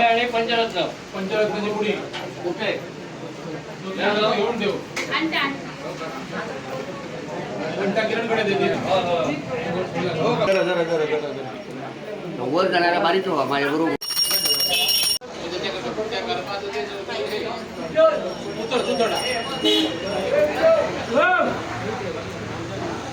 आणि पंचरत्न पंचरत्नाची पुडी कुठे घेऊन देऊ घंटा देते वर जाणारा बारीच व्हा माझ्या बरोबर उतर उतर.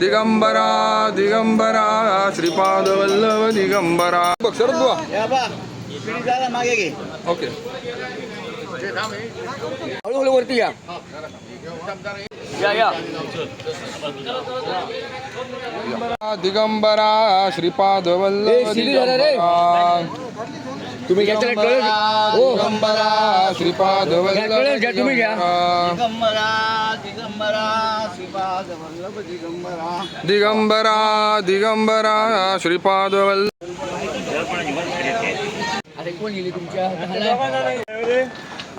दिगंबरा दिगंबरा श्रीपाद वल्लभ दिगंबरा घे. ओके. हळूहळू वरती या. या या. दिगंबरा श्रीपाद वल्लभ. दिगंबरा. तुम्ही घ्या त्याला कळेल हो दिगंबरा श्रीपाद कळेल, वल्लभ घ्या, तुम्ही घ्या. दिगंबरा. दिगंबरा दिगंबरा श्रीपाद वल्लभ दिगंबरा दिगंबरा दिगंबरा श्रीपाद वल्लभ अरे कोण गेली तुमच्या हाताला?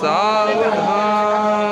सावधान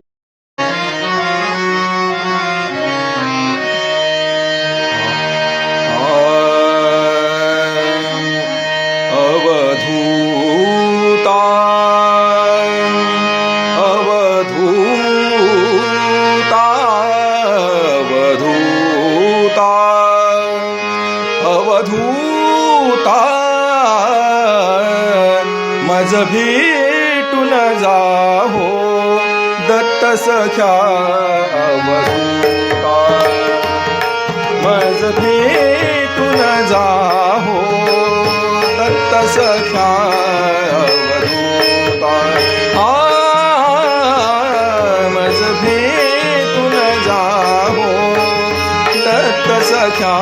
आज भेटून जाहो दत्त सख्या मज भेटून जाहो दत्त सख्या मज भेटून जाहो दत्त सख्या